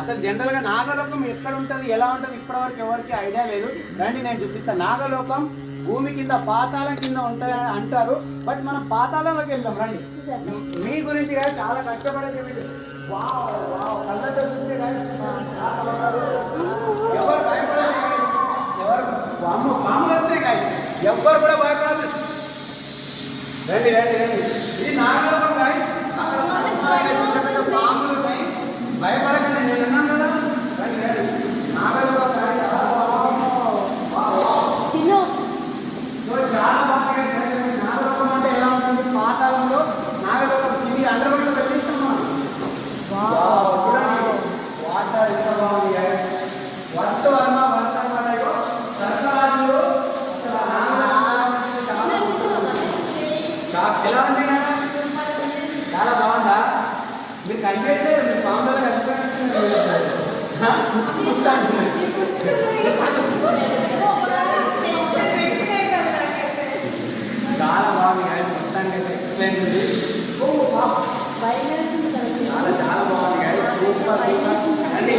అసలు జనరల్గా నాగలోకం ఎక్కడ ఉంటది ఎలా ఉంటది ఇప్పటివరకు ఎవరికి ఐడియా లేదు. రండి నేను చూపిస్తాను నాగలోకం భూమి కింద పాతాళం కింద ఉంటాయని అంటారు. బట్ మనం పాతాళంలోకి వెళ్దాం రండి. మీ గురించి కానీ చాలా కష్టపడేది మీరు. కళ్ళతో చూస్తే ఎవరు ఎవరు? ఎవ్వరు కూడా భయపడదు రండి రండి రండి. ఎలా ఉంది? చాలా బాగుందా మీరు కనిపెట్టే మీ పాములో చాలా బాగుంది guys. మొత్తానికి అయితే వావ్. చాలా చాలా బాగుంది. సూపర్ సూపర్ అండి